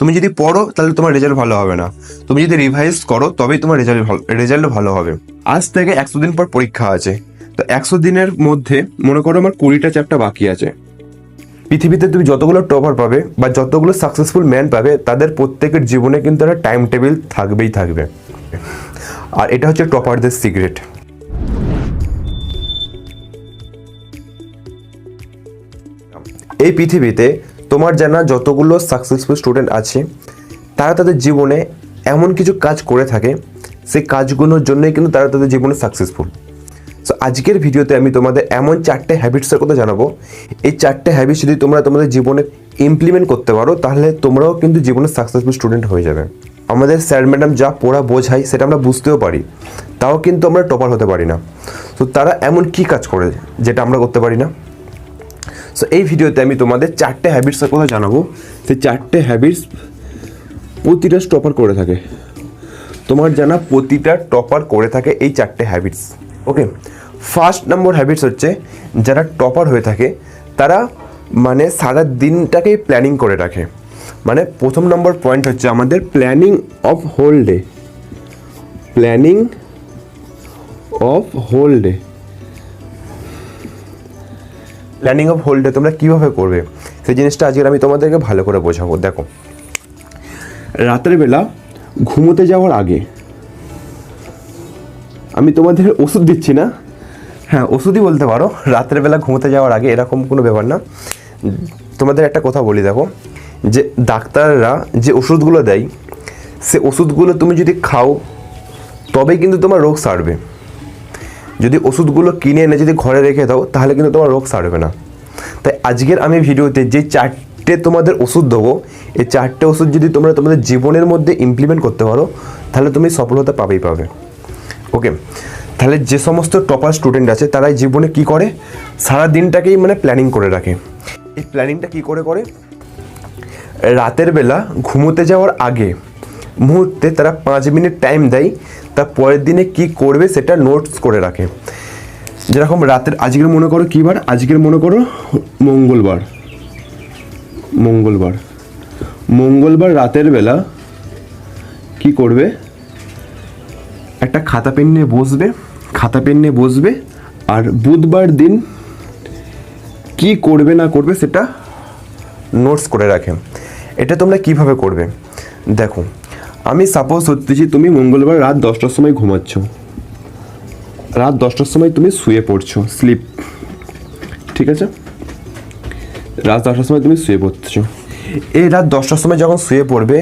তুমি যদি পড়ো, তাহলে তোমার রেজাল্ট ভালো হবে না। তুমি যদি রিভাইজ করো, তবেই তোমার রেজাল্ট ভালো রেজাল্ট ভালো হবে। আজ থেকে একশো দিন পর পরীক্ষা আছে। তো একশো দিনের মধ্যে, মনে করো আমার কুড়িটা চ্যাপ্টার বাকি আছে। পৃথিবীতে তুমি যতগুলো টপার পাবে বা যতগুলো সাকসেসফুল ম্যান পাবে, তাদের প্রত্যেকের জীবনে কিন্তু একটা টাইম টেবিল থাকবেই থাকবে। আর এটা হচ্ছে টপারদের সিক্রেট এই পৃথিবীতে তোমার জানা যতগুলো সাকসেসফুল স্টুডেন্ট আছে, তারা তাদের জীবনে এমন কিছু কাজ করে থাকে, সেই কাজগুলোর জন্যই কিন্তু তারা তাদের জীবনে সাকসেসফুল সো আজকের ভিডিওতে আমি তোমাদের এমন চারটে হ্যাবিটসের কথা জানাব। এই চারটে হ্যাবিটস যদি তোমরা তোমাদের জীবনে ইমপ্লিমেন্ট করতে পারো, তাহলে তোমরাও কিন্তু জীবনে সাকসেসফুল স্টুডেন্ট হয়ে যাবে। আমাদের স্যার ম্যাডাম যা পড়া বোঝায়, সেটা আমরা বুঝতেও পারি। তাও কিন্তু আমরা টপার হতে পারি না। তো তারা এমন কি কাজ করে, যেটা আমরা করতে পারি না? সো এই ভিডিওতে আমি তোমাদের চারটে হ্যাবিটসের কথা জানাব। সেই চারটে হ্যাবিটস প্রতিটা টপার করে থাকে। তোমার জানা প্রতিটা টপার করে থাকে এই চারটে habits okay first number habits হচ্ছে, যারা টপার হয়ে থাকে, তারা মানে সারা দিনটাকেই প্ল্যানিং করে রাখে। মানে প্রথম নম্বর পয়েন্ট হচ্ছে আমাদের planning of whole day planning of whole day planning of whole day তোমরা কীভাবে করবে? সেই জিনিসটা আজকে আমি তোমাদেরকে ভালো করে বোঝাবো। দেখো, রাতের বেলা ঘুমোতে যাওয়ার আগে আমি তোমাদের ওষুধ দিচ্ছি না? হ্যাঁ ওষুধই বলতে পারো। রাতের বেলা ঘুমোতে যাওয়ার আগে এরকম কোনো ব্যাপার না। তোমাদের একটা কথা বলি, দেখো, যে ডাক্তাররা যে ওষুধগুলো দেয়, সে ওষুধগুলো তুমি যদি খাও, তবেই কিন্তু তোমার রোগ সারবে। যদি ওষুধগুলো কিনে এনে যদি ঘরে রেখে দাও, তাহলে কিন্তু তোমার রোগ সারবে না। তাই আজকের আমি ভিডিওতে যে চারটে তোমাদের ওষুধ দেবো, এই চারটে ওষুধ যদি তোমরা তোমাদের জীবনের মধ্যে ইমপ্লিমেন্ট করতে পারো, তাহলে তুমি সফলতা পাবেই পাবে। ওকে তাহলে যে সমস্ত টপার স্টুডেন্ট আছে তারা জীবনে কি করে? সারা দিনটাকেই মানে প্ল্যানিং করে রাখে। এই প্ল্যানিংটা কি করে করে? রাতের বেলা ঘুমোতে যাওয়ার আগে মুহূর্তে তারা পাঁচ মিনিট টাইম দেয় তার পরের দিনে কি করবে সেটা নোটস করে রাখে। যেরকম রাতের, আজকের মনে করো কী বার? আজকের মনে করো মঙ্গলবার। মঙ্গলবার। মঙ্গলবার রাতের বেলা কি করবে? একটা খাতা পেন নিয়ে বসবে, খাতা পেন নিয়ে বসবে, আর বুধবার দিন কি করবে না করবে সেটা নোটস করে রাখে। এটা তোমরা কীভাবে করবে? দেখো আমি সাপোজ হচ্ছি তুমি মঙ্গলবার রাত দশটার সময় ঘুমাচ্ছ। রাত দশটার সময় তুমি শুয়ে পড়ছো স্লিপ ঠিক আছে? রাত দশটার সময় তুমি শুয়ে পড়ছো। এই রাত দশটার সময় যখন শুয়ে পড়বে,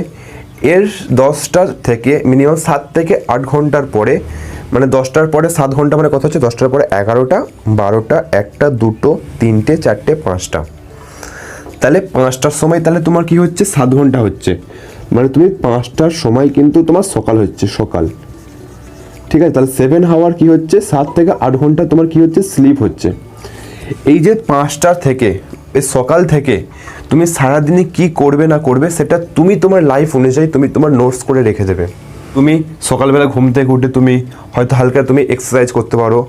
এর দশটার থেকে মিনিমাম সাত থেকে আট ঘণ্টার পরে মানে দশটার পরে সাত ঘণ্টা মানে কথা হচ্ছে দশটার পরে এগারোটা, বারোটা, একটা, দুটো, তিনটে, চারটে, পাঁচটা। তাহলে পাঁচটার সময় তাহলে তোমার কি হচ্ছে? সাত ঘণ্টা হচ্ছে। মানে তুমি পাঁচটার সময় কিন্তু তোমার সকাল হচ্ছে, সকাল। ঠিক আছে? তাহলে সেভেন হাওয়ার কি হচ্ছে? সাত থেকে আট ঘণ্টা তোমার কি হচ্ছে? স্লিপ হচ্ছে। এই যে পাঁচটা থেকে, এই সকাল থেকে তুমি সারাদিনে কি করবে না করবে, সেটা তুমি তোমার লাইফ অনুযায়ী তুমি তোমার নোটস করে রেখে দেবে। তুমি সকালবেলা ঘুম থেকে উঠে তুমি হয়তো হালকা তুমি এক্সারসাইজ করতে পারো,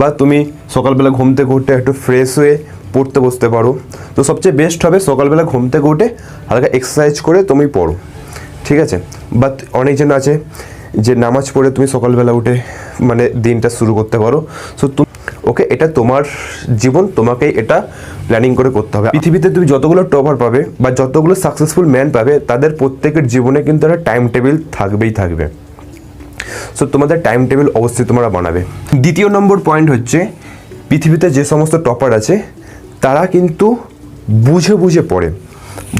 বা তুমি সকালবেলা ঘুম থেকে উঠে একটু ফ্রেশ হয়ে পড়তে বসতে পারো। তো সবচেয়ে বেস্ট হবে সকালবেলা ঘুম থেকে উঠে হালকা এক্সারসাইজ করে তুমি পড়ো। ঠিক আছে? বাট অনেকজন আছে যে নামাজ পড়ে তুমি সকালবেলা উঠে মানে দিনটা শুরু করতে পারো। সো তুমি ওকে এটা তোমার জীবন তোমাকেই এটা প্ল্যানিং করে করতে হবে। পৃথিবীতে তুমি যতগুলো টপার পাবে বা যতগুলো সাকসেসফুল ম্যান পাবে, তাদের প্রত্যেকের জীবনে কিন্তু একটা টাইম টেবিল থাকবেই থাকবে। সো তোমাদের টাইম টেবিল অবশ্যই তোমরা বানাবে। দ্বিতীয় নম্বর পয়েন্ট হচ্ছে, পৃথিবীতে যে সমস্ত টপার আছে, তারা কিন্তু বুঝে বুঝে পড়ে।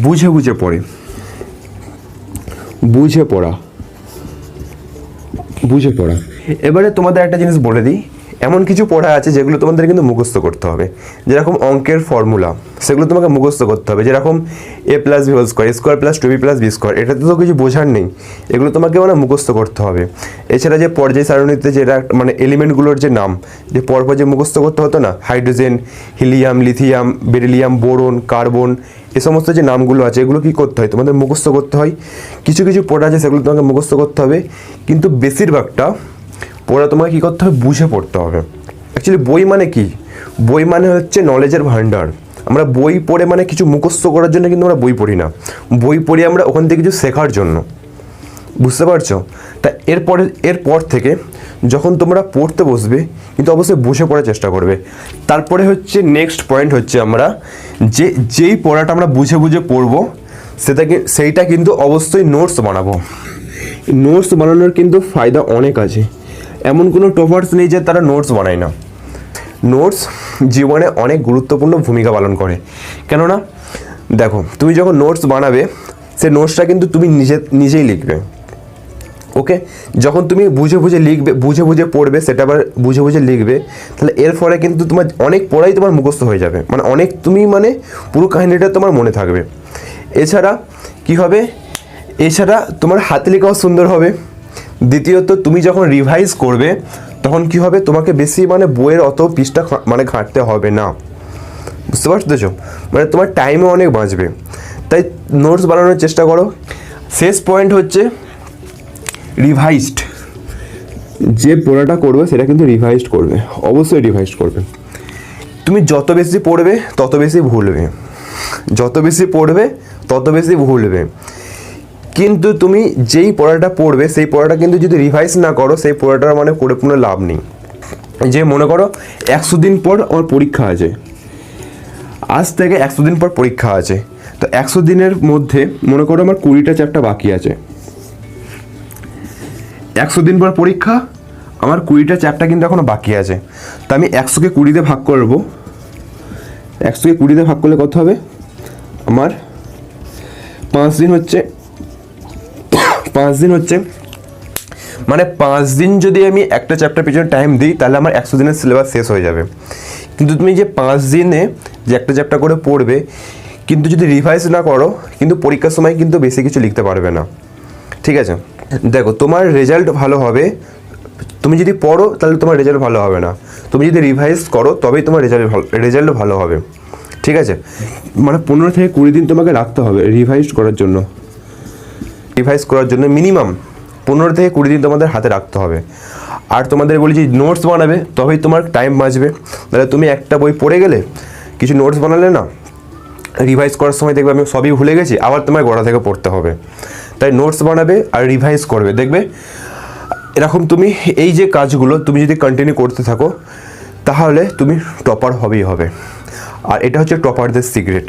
বুঝে বুঝে পড়ে। বুঝে পড়া। বুঝে পড়া। এবারে তোমাদের একটা জিনিস বলে দিই। এমন কিছু পড়া আছে যেগুলো তোমাদের কিন্তু মুখস্থ করতে হবে। যেরকম অঙ্কের ফর্মুলা সেগুলো তোমাকে মুখস্থ করতে হবে। যেরকম A plus B whole square square plus two B plus B square এটাতে তো কিছু বোঝার নেই। এগুলো তোমাকে মানে মুখস্থ করতে হবে। এছাড়া যে পর্যায় সারণীতে যেটা মানে এলিমেন্টগুলোর যে নাম, যে পরপর যে মুখস্থ করতে হতো না hydrogen helium lithium beryllium boron carbon এ সমস্ত যে নামগুলো আছে, এগুলো কি করতে হয়? তোমাদের মুখস্থ করতে হয়। কিছু কিছু পড়া আছে, সেগুলো তোমাকে মুখস্থ করতে হবে। কিন্তু বেশিরভাগটা পড়া তোমাকে কী করতে হবে? বুঝে পড়তে হবে। অ্যাকচুয়ালি বই মানে কি? বই মানে হচ্ছে নলেজের ভাণ্ডার। আমরা বই পড়ে মানে কিছু মুখস্থ করার জন্য কিন্তু আমরা বই পড়ি না। বই পড়ি আমরা ওখান থেকে কিছু শেখার জন্য। বুঝতে পারছ? তা এরপরে, এরপর থেকে যখন তোমরা পড়তে বসবে, কিন্তু অবশ্যই বসে পড়ার চেষ্টা করবে। তারপরে হচ্ছে নেক্সট পয়েন্ট হচ্ছে আমরা যে, যেই পড়াটা আমরা বুঝে বুঝে পড়ব, সেটাকে, সেইটা কিন্তু অবশ্যই নোটস বানাবো। নোটস বানানোর কিন্তু ফায়দা অনেক আছে। এমন কোনো টপার্স নেই যে তারা নোটস বানায় না। নোটস জীবনে অনেক গুরুত্বপূর্ণ ভূমিকা পালন করে। কেননা, দেখো, তুমি যখন নোটস বানাবে, সে নোটসটা কিন্তু তুমি নিজে, নিজেই লিখবে। ওকে যখন তুমি বুঝে বুঝে লিখবে, বুঝে বুঝে পড়বে, সেটা আবার বুঝে বুঝে লিখবে, তাহলে এর ফলে কিন্তু তোমার অনেক পড়াই তোমার মুখস্থ হয়ে যাবে। মানে অনেক তুমি মানে পুরো কাহিনীটা তোমার মনে থাকবে। এছাড়া কি হবে? এছাড়া তোমার হাতে লেখাও সুন্দর হবে। দ্বিতীয়ত, তুমি যখন রিভাইজ করবে, তখন কি হবে? তোমাকে বেশি মানে বইয়ের অত খা- মানে ঘাঁটতে হবে না। বুঝতে পারছ? মানে তোমার টাইমও অনেক বাঁচবে। তাই নোটস বানানোর চেষ্টা করো। শেষ পয়েন্ট হচ্ছে রিভাইজড যে পড়াটা করবে সেটা কিন্তু রিভাইজড করবে। অবশ্যই রিভাইজড করবে। তুমি যত বেশি পড়বে, তত বেশি ভুলবে। যত বেশি পড়বে, তত বেশি ভুলবে। কিন্তু তুমি যেই পড়াটা পড়বে, সেই পড়াটা কিন্তু যদি রিভাইজ না করো, সেই পড়াটার মানে করে কোনো লাভ নেই। যে মনে করো, একশো দিন পর আমার পরীক্ষা আছে। আজ থেকে একশো দিন পর পরীক্ষা আছে। তো একশো দিনের মধ্যে মনে করো আমার কুড়িটা চ্যাপ্টার বাকি আছে। একশো দিন পর পরীক্ষা, আমার কুড়িটা চ্যাপ্টার কিন্তু এখনও বাকি আছে। তা আমি একশোকে কুড়িতে ভাগ করব একশোকে কুড়িতে ভাগ করলে কত হবে? আমার পাঁচ দিন হচ্ছে, পাঁচ দিন হচ্ছে মানে পাঁচ দিন যদি আমি একটা চ্যাপ্টার পিছনে টাইম দিই, তাহলে আমার একশো দিনের সিলেবাস শেষ হয়ে যাবে। কিন্তু তুমি যে পাঁচ দিনে যে একটা চ্যাপ্টার করে পড়বে, কিন্তু যদি রিভাইজ না করো, কিন্তু পরীক্ষার সময় কিন্তু বেশি কিছু লিখতে পারবে না। ঠিক আছে? দেখো, তোমার রেজাল্ট ভালো হবে। তুমি যদি পড়ো, তাহলে তোমার রেজাল্ট ভালো হবে না। তুমি যদি রিভাইজ করো, তবেই তোমার রেজাল্ট ভালো রেজাল্ট ভালো হবে। ঠিক আছে? মানে পনেরো থেকে কুড়ি দিন তোমাকে রাখতে হবে রিভাইজ করার জন্য। রিভাইজ করার জন্য মিনিমাম পনেরো থেকে কুড়ি দিন তোমাদের হাতে রাখতে হবে। আর তোমাদের বলি যে নোটস বানাবে, তবেই তোমার টাইম বাঁচবে। তাহলে তুমি একটা বই পড়ে গেলে, কিছু নোটস বানালে না রিভাইজ করার সময় দেখবে আমি সবই ভুলে গেছি, আবার তোমার গোড়া থেকে পড়তে হবে। তাই নোটস বানাবে আর রিভাইজ করবে। দেখবে? এরকম তুমি এই যে কাজগুলো তুমি যদি কন্টিনিউ করতে থাকো, তাহলে তুমি টপার হবেই হবে। আর এটা হচ্ছে টপারদের সিক্রেট